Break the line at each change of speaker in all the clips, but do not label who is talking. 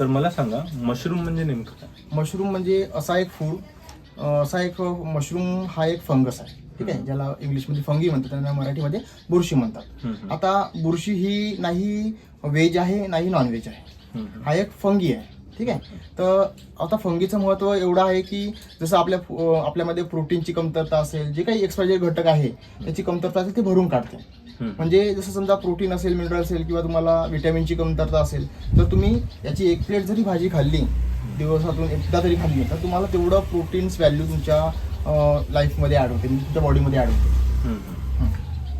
तर मला सांगा मशरूम म्हणजे नेमकं काय
मशरूम म्हणजे असा एक फूड असा एक मशरूम हा एक फंगस आहे ठीक आहे ज्याला इंग्लिशमध्ये फंगी म्हणतात त्यांना मराठीमध्ये बुरशी म्हणतात. आता बुरशी ही नाही व्हेज आहे नाही नॉन व्हेज आहे. हा एक फंगी आहे ठीक आहे तर आता फंगीचं महत्त्व एवढं आहे की जसं आपल्या आपल्यामध्ये प्रोटीनची कमतरता असेल जे काही एक्सपायझेड घटक आहे त्याची कमतरता असेल ते भरून काढते. म्हणजे जसं समजा प्रोटीन असेल मिनरल असेल किंवा तुम्हाला विटॅमिनची कमतरता असेल तर तुम्ही याची एक प्लेट जरी भाजी खाल्ली दिवसातून एकदा तरी खाल्ली तर तुम्हाला तेवढं प्रोटीन्स व्हॅल्यू तुमच्या लाईफमध्ये ॲड होते म्हणजे तुमच्या बॉडीमध्ये ॲड होते.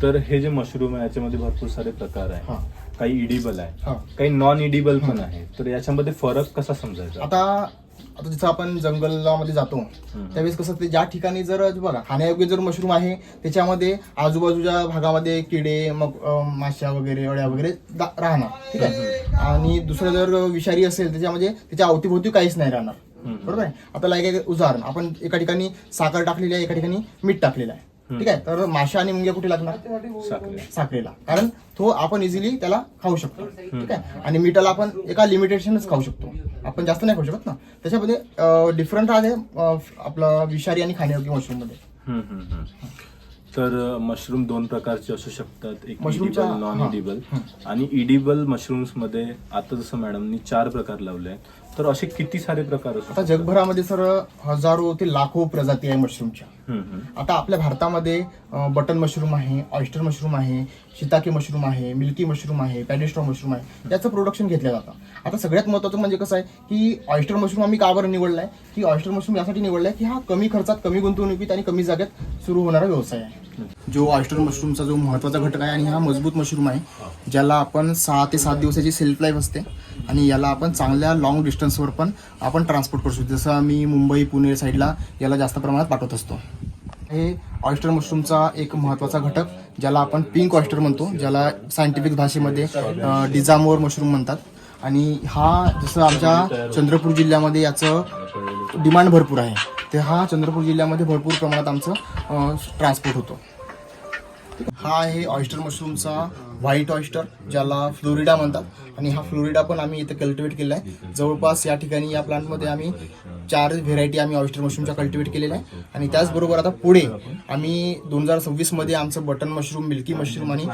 तर हे जे मशरूम आहे याच्यामध्ये भरपूर सारे प्रकार आहे. काही इडिबल आहे. काही नॉन इडिबल पण आहे तर याच्यामध्ये फरक कसा समजायचा?
आता आता जसं आपण जंगलामध्ये जातो त्यावेळेस कसं ते ज्या ठिकाणी जर बघा खाण्यायोग्य जर मशरूम आहे त्याच्यामध्ये आजूबाजूच्या भागामध्ये किडे मग माश्या वगैरे अळ्या वगैरे राहणार ठीक आहे? आणि दुसरं जर विषारी असेल त्याच्यामध्ये त्याच्या अवतीभोवती काहीच नाही राहणार. बरोबर आहे? आता लाईक एक उदाहरण आपण एका ठिकाणी साखर टाकलेली आहे एका ठिकाणी मीठ टाकलेलं आहे ठीक आहे? तर माशा आणि मुंग्या कुठे लागणार?
साखरे
साखरेला. कारण तो आपण इझिली त्याला खाऊ शकतो ठीक आहे? आणि मिठाला आपण एका लिमिटेशनच खाऊ शकतो. आपण जास्त नाही खाऊ शकत ना. त्याच्यामध्ये डिफरंट आहे आपलं विषारी आणि खाण्यायोग्य मशरूममध्ये
हम्म, हम्म, हम्म. तर मशरूम दोन प्रकारचे असू शकतात. एक
मशरूमच्या-
इडिबल नॉन. इडिबल आणि इडिबल मशरूम्समध्ये आता जसं मॅडमनी चार प्रकार लावले आहेत. तर असे किती सारे प्रकार असू
आता? जगभरामध्ये सर हजारो ते लाखो प्रजाती आहे मशरूमच्या. आता आपल्या भारतामध्ये बटन मशरूम आहे ऑयस्टर मशरूम आहे शिताके मशरूम आहे मिल्की मशरूम आहे पॅडिस्ट्रॉ मशरूम आहे. याचं प्रोडक्शन घेतलं जातं. आता सगळ्यात महत्त्वाचं म्हणजे कसं आहे की ऑयस्टर मशरूम आम्ही का बरं निवडलाय? की ऑयस्टर मशरूम यासाठी निवडलाय की हा कमी खर्चात कमी गुंतवणुकीत आणि कमी जागेत सुरू होणारा व्यवसाय आहे. जो ऑयस्टर मशरूमचा जो महत्त्वाचा घटक आहे आणि हा मजबूत मशरूम आहे ज्याला आपण सहा ते सात दिवसाची सेल्फ लाईफ असते. आणि याला आपण चांगल्या लॉंग डिस्टन्सवर पण आपण ट्रान्सपोर्ट करू शकतो. जसं आम्ही मुंबई पुणे साईडला याला जास्त प्रमाणात पाठवत असतो. हे ऑयस्टर मशरूमचा एक महत्त्वाचा घटक ज्याला आपण पिंक ऑयस्टर म्हणतो ज्याला सायंटिफिक भाषेमध्ये डिझामोर मशरूम म्हणतात. आणि हा जसं आमच्या चंद्रपूर जिल्ह्यामध्ये याचं डिमांड भरपूर आहे ते हा चंद्रपूर जिल्ह्यामध्ये भरपूर प्रमाणात आमचं ट्रान्सपोर्ट होतो. हा आहे ऑयस्टर मशरूमचा व्हाईट ऑयस्टर ज्याला फ्लोरिडा म्हणतात. आणि हा फ्लोरिडा पण आम्ही इथे कल्टिवेट केला आहे. जवळपास या ठिकाणी या प्लांटमध्ये आम्ही चार व्हेरायटी आम्ही ऑयस्टर मशरूमच्या कल्टिवेट केलेल्या आहे. आणि त्याचबरोबर आता पुढे आम्ही दोन हजार सव्वीसमध्ये आमचं बटन मशरूम मिल्की मशरूम आणि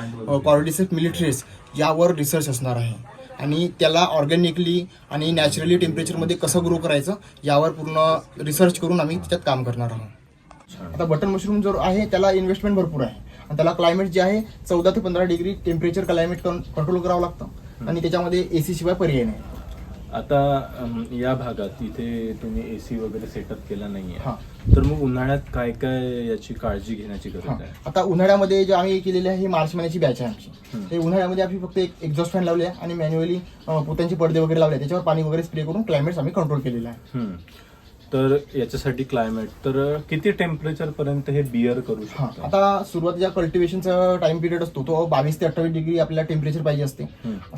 कॉर्डिसेप मिलिटरीज यावर रिसर्च असणार आहे. आणि त्याला ऑर्गॅनिकली आणि नॅचरली टेम्परेचरमध्ये कसं ग्रो करायचं यावर पूर्ण रिसर्च करून आम्ही त्याच्यात काम करणार आहोत. आता बटन मशरूम जो आहे त्याला इन्व्हेस्टमेंट भरपूर आहे. आणि त्याला क्लायमेट जे आहे चौदा ते पंधरा डिग्री टेम्परेचर क्लायमेट कंट्रोल करावं लागतं आणि त्याच्यामध्ये एसी शिवाय पर्याय नाही
आता या भागात इथे तुम्ही एसी वगैरे सेटअप केला नाहीये
हा.
तर मग उन्हाळ्यात काय काय याची काळजी घेण्याची. गरज आहे
आता उन्हाळ्यामध्ये जे आम्ही केलेली आहे ही मार्च महिन्याची बॅच आहे आमची. ते उन्हाळ्यामध्ये आम्ही फक्त एक एक्झॉस्ट फॅन लावले आहे आणि मॅन्युअली पोत्यांचे पडदे वगैरे लावले. त्याच्यावर पाणी वगैरे स्प्रे करून क्लायमेट आम्ही कंट्रोल केलेलं आहे.
तर याच्यासाठी क्लायमेट तर किती टेम्परेचर पर्यंत हे बिअर करू
हा
शकतं?
आता सुरुवातीच्या कल्टिवेशनचा टाइम पिरियड असतो तो बावीस ते अठ्ठावीस डिग्री आपल्याला टेम्परेचर पाहिजे असते.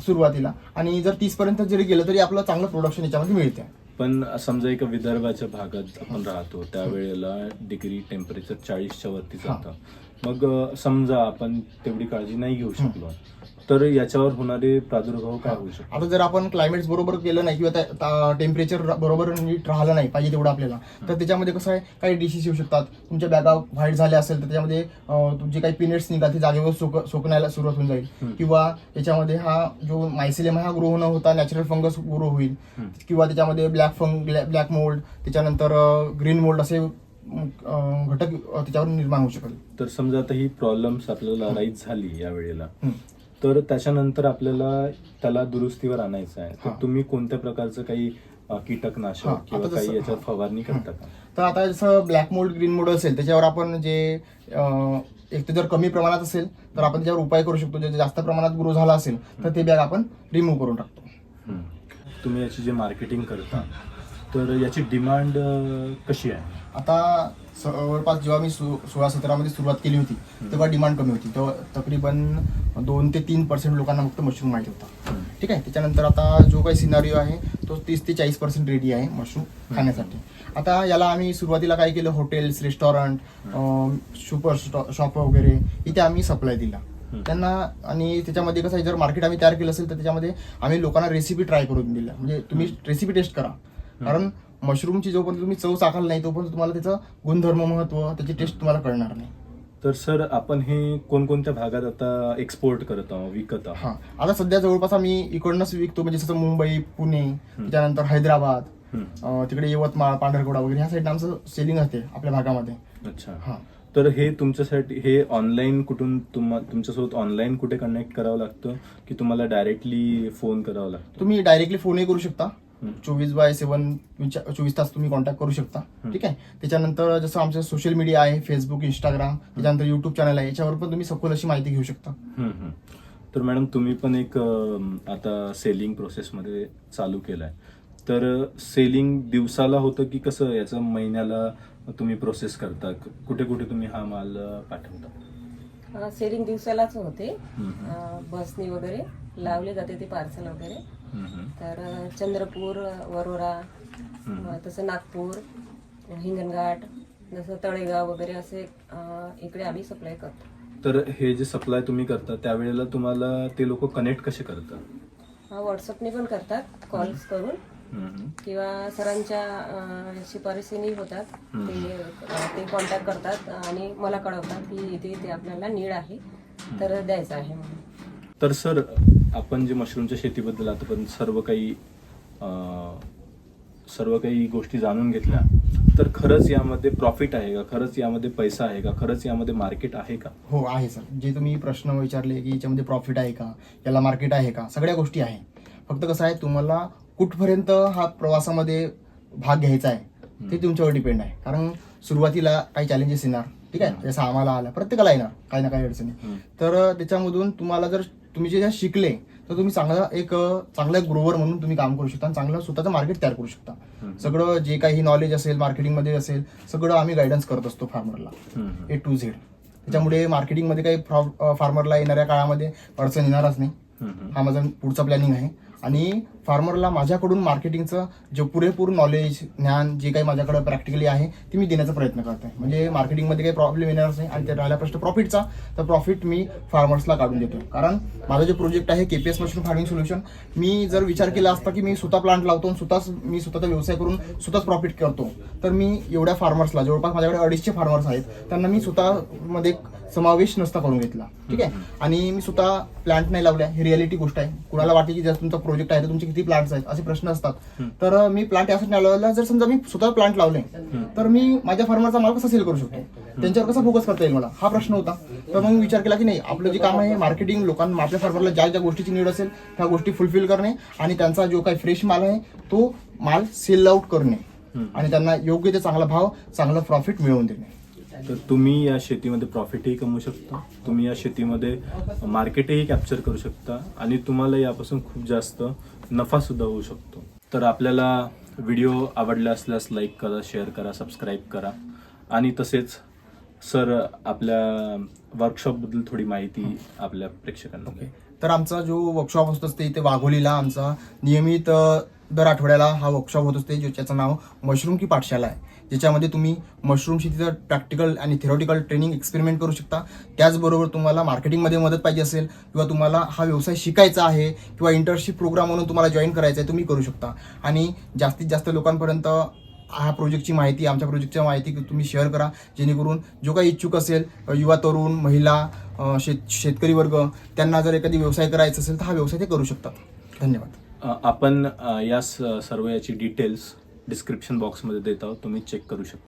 सुरुवातीला. आणि जर तीस पर्यंत जरी गेलं तरी आपलं चांगलं प्रोडक्शन याच्यामध्ये मिळते.
पण समजा एक विदर्भाच्या भागात आपण राहतो त्यावेळेला डिग्री टेम्परेचर चाळीसच्या वरती जातं. मग अ, समजा आपण तेवढी काळजी नाही घेऊ शकलो तर याच्यावर होणारे प्रादुर्भाव काय होऊ शकतो
आता जर आपण क्लायमेट बरोबर केलं नाही किंवा टेम्परेचर बरोबर नीट राहिलं नाही पाहिजे तेवढं आपल्याला तर त्याच्यामध्ये कसं आहे काही डिशीज येऊ शकतात. तुमच्या बॅगा व्हाईट झाल्या असेल तर त्याच्यामध्ये तुमचे काही पिनेट्स निघतात ते जागेवर सोक सोकण्याला सुरुवात होऊन जाईल. किंवा त्याच्यामध्ये हा जो मायसिलियम हा ग्रो होणं होता नॅचरल फंगस ग्रो होईल. किंवा त्याच्यामध्ये ब्लॅक फंग ब्लॅक मोल्ड त्याच्यानंतर ग्रीन मोल्ड असे घटक त्याच्यावर निर्माण होऊ शकेल
तर समजा आता ही प्रॉब्लेम्स आपल्याला राईज झाली या वेळेला. तर त्याच्यानंतर आपल्याला त्याला दुरुस्तीवर आणायचं आहे तर
हा.
तुम्ही कोणत्या प्रकारचं काही अ, कीटकनाशक किंवा
आता
काही
हा.
फवारणी करता का
तर आता जसं ब्लॅक मोल्ड ग्रीन मोल्ड असेल त्याच्यावर आपण जे अं, एक तर जर कमी प्रमाणात असेल तर आपण त्याच्यावर उपाय करू शकतो जर जास्त प्रमाणात ग्रो झाला असेल तर ते बॅग आपण रिमूव्ह करून टाकतो
हम्म. तुम्ही याची जे मार्केटिंग करता तर याची डिमांड कशी आहे?
आता जवळपास जेव्हा मी सो सोळा सतरामध्ये सुरुवात केली होती तेव्हा डिमांड कमी होती. तेव्हा तकरीबन दोन ते तीन पर्सेंट लोकांना फक्त मशरूम माहिती होता. ठीक आहे? त्याच्यानंतर आता जो काही सिनारिओ आहे तो तीस ते चाळीस पर्सेंट रेडी आहे मशरूम खाण्यासाठी. आता याला आम्ही सुरुवातीला काय केलं? हॉटेल्स रेस्टॉरंट सुपर शॉप वगैरे इथे आम्ही सप्लाय दिला. त्यांना आणि त्याच्यामध्ये कसं आहे जर मार्केट आम्ही तयार केलं असेल तर त्याच्यामध्ये आम्ही लोकांना रेसिपी ट्राय करून दिल्या. म्हणजे तुम्ही रेसिपी टेस्ट करा. कारण मशरूमची जोपर्यंत तुम्ही चव चाकाल नाही तोपर्यंत तुम्हाला त्याचं गुणधर्म महत्त्व त्याची टेस्ट तुम्हाला कळणार नाही.
तर सर आपण हे कोणकोणत्या भागात आता एक्सपोर्ट करत आहोत विकत आहोत?
हा. आता सध्या जवळपास आम्ही इकडनंच विकतो म्हणजे जसं मुंबई पुणे त्याच्यानंतर हैदराबाद. अं, तिकडे यवतमाळ पांढरकोडा वगैरे ह्या साईडला आमचं सेलिंग असते आपल्या भागामध्ये.
अच्छा.
हा.
तर हे तुमच्यासाठी हे ऑनलाईन कुठून तुम्हा तुमच्यासोबत ऑनलाईन कुठे कनेक्ट करावं लागतं की तुम्हाला डायरेक्टली फोन करावा लागतो?
तुम्ही डायरेक्टली फोनही करू शकता. चोवीस बाय सेवन चोवीस तास तुम्ही कॉन्टॅक्ट करू शकता. ठीक आहे? त्याच्यानंतर जसं आमचं सोशल मीडिया आहे फेसबुक इंस्टाग्राम त्याच्यानंतर युट्यूब चॅनल आहे याच्यावर पण तुम्ही सखोल अशी माहिती घेऊ शकता.
हम्म, हम्म. तर मॅडम तुम्ही पण एक आता सेलिंग प्रोसेसमध्ये चालू केलाय. तर सेलिंग दिवसाला होतं की कसं याचं महिन्याला तुम्ही प्रोसेस करता? कुठे कुठे तुम्ही हा माल पाठवता?
सेलिंग दिवसालाच होते. बसनी वगैरे. लावले जाते ते पार्सल वगैरे. तर चंद्रपूर वरोरा तसं नागपूर हिंगणघाट जसं तळेगाव वगैरे असे इकडे आम्ही सप्लाय करतो.
तर हे जे सप्लाय तुम्ही करता त्यावेळेला तुम्हाला ते लोक कनेक्ट कसे करतात?
हा व्हॉट्सअपने पण करतात कॉल्स करून. किंवा सरांच्या अं, शिफारसीने होतात. ते ते कॉन्टॅक्ट करतात आणि मला कळवतात की इथे इथे आपल्याला नीड आहे. तर द्यायचं आहे म्हणून.
तर सर आपण जे मशरूमच्या शेतीबद्दल आतापर्यंत सर्व काही सर्व काही गोष्टी जाणून घेतल्या तर खरंच यामध्ये प्रॉफिट आहे का? खरंच यामध्ये पैसा आहे का? खरंच यामध्ये मार्केट आहे का?
हो आहे सर. जे तुम्ही प्रश्न विचारले की याच्यामध्ये प्रॉफिट आहे का? याला मार्केट आहे का? सगळ्या गोष्टी आहे. फक्त कसं आहे तुम्हाला कुठपर्यंत हा प्रवासामध्ये भाग घ्यायचा आहे ते तुमच्यावर डिपेंड आहे. कारण सुरुवातीला काही चॅलेंजेस येणार ठीक आहे? जसं आम्हाला आला प्रत्येकाला येणार काही ना काही अडचणी. तर त्याच्यामधून तुम्हाला जर तुम्ही जे शिकले तर तुम्ही चांगला एक अं, चांगला ग्रोवर म्हणून तुम्ही काम करू शकता आणि चांगलं स्वतःचं मार्केट तयार करू शकता. सगळं जे काही नॉलेज असेल मार्केटिंगमध्ये असेल सगळं आम्ही गायडन्स करत असतो फार्मरला ए टू झेड त्याच्यामुळे मार्केटिंगमध्ये काही फार्मरला येणाऱ्या काळामध्ये अडचण येणारच नाही. हा माझा पुढचा प्लॅनिंग आहे. आणि फार्मरला माझ्याकडून मार्केटिंगचं जे पुरेपूर नॉलेज ज्ञान जे काही माझ्याकडे प्रॅक्टिकली आहे ते मी देण्याचा प्रयत्न करते म्हणजे मार्केटिंगमध्ये काही प्रॉब्लेम येणार नाही आणि ते राहिला प्रश्न प्रॉफिटचा तर प्रॉफिट मी फार्मर्सला काढून देतो कारण माझं जे प्रोजेक्ट आहे K P S mushroom farming solution मी जर विचार केला असता की मी स्वतः प्लांट लावतो आणि स्वतःच मी स्वतःचा व्यवसाय करून स्वतःच प्रॉफिट करतो तर मी एवढ्या फार्मर्सला जवळपास माझ्याकडे अडीचशे फार्मर्स आहेत त्यांना मी स्वतःमध्ये समावेश नसता करून घेतला. ठीक आहे? आणि मी स्वतः प्लांट नाही लावल्या ही रिअलिटी गोष्ट आहे. कुणाला वाटते की जर तुमचा प्रोजेक्ट आहे तर तुमचे किती प्लांट्स आहेत? असे प्रश्न असतात. तर मी प्लांट यासाठी नाही लावला. जर समजा मी स्वतः प्लांट लावले तर मी माझ्या फार्मरचा माल कसा सेल करू शकतो? त्यांच्यावर कसा फोकस करता येईल मला? हा प्रश्न होता. तर मग मी विचार केला की नाही आपलं जे काम आहे मार्केटिंग लोकांना आपल्या फार्मरला ज्या ज्या गोष्टीची नीड असेल त्या गोष्टी फुलफिल करणे आणि त्यांचा जो काही फ्रेश माल आहे तो माल सेल आउट करणे. आणि त्यांना योग्य ते चांगला भाव चांगला प्रॉफिट मिळवून देणे.
तर तुम्ही या शेतीमध्ये प्रॉफिटही कमवू शकता. तुम्ही या शेतीमध्ये मार्केटही कॅप्चर करू शकता. आणि तुम्हाला यापासून खूप जास्त नफा सुद्धा होऊ शकतो. तर आपल्याला व्हिडिओ आवडला असल्यास लाईक करा शेअर करा सबस्क्राईब करा. आणि तसेच सर आपल्या वर्कशॉपबद्दल थोडी माहिती आपल्या प्रेक्षकांना द्या.
तर आमचा जो वर्कशॉप असतो असते इथे वाघोलीला आमचा नियमित दर आठवड्याला हा वर्कशॉप होत असते ज्याचं नाव मशरूम की पाठशाला आहे. ज्याच्यामध्ये तुम्ही मशरूम शेतीचं प्रॅक्टिकल आणि थिरोटिकल ट्रेनिंग एक्सपेरिमेंट करू शकता. त्याचबरोबर तुम्हाला मार्केटिंगमध्ये मदत पाहिजे असेल किंवा तुम्हाला हा व्यवसाय शिकायचा आहे किंवा इंटर्नशिप प्रोग्राम म्हणून तुम्हाला जॉईन करायचं आहे तुम्ही करू शकता. आणि जास्तीत जास्त लोकांपर्यंत हा प्रोजेक्टची माहिती आमच्या प्रोजेक्टची माहिती तुम्ही शेअर करा. जेणेकरून जो काही इच्छुक असेल युवा तरुण महिला शेत शेतकरी वर्ग त्यांना जर एखादी व्यवसाय करायचा असेल तर हा व्यवसाय ते करू शकतात. धन्यवाद.
आपण या स- सर्व याची डिटेल्स डिस्क्रिप्शन बॉक्समध्ये देत आहोत. तुम्ही चेक करू शकता.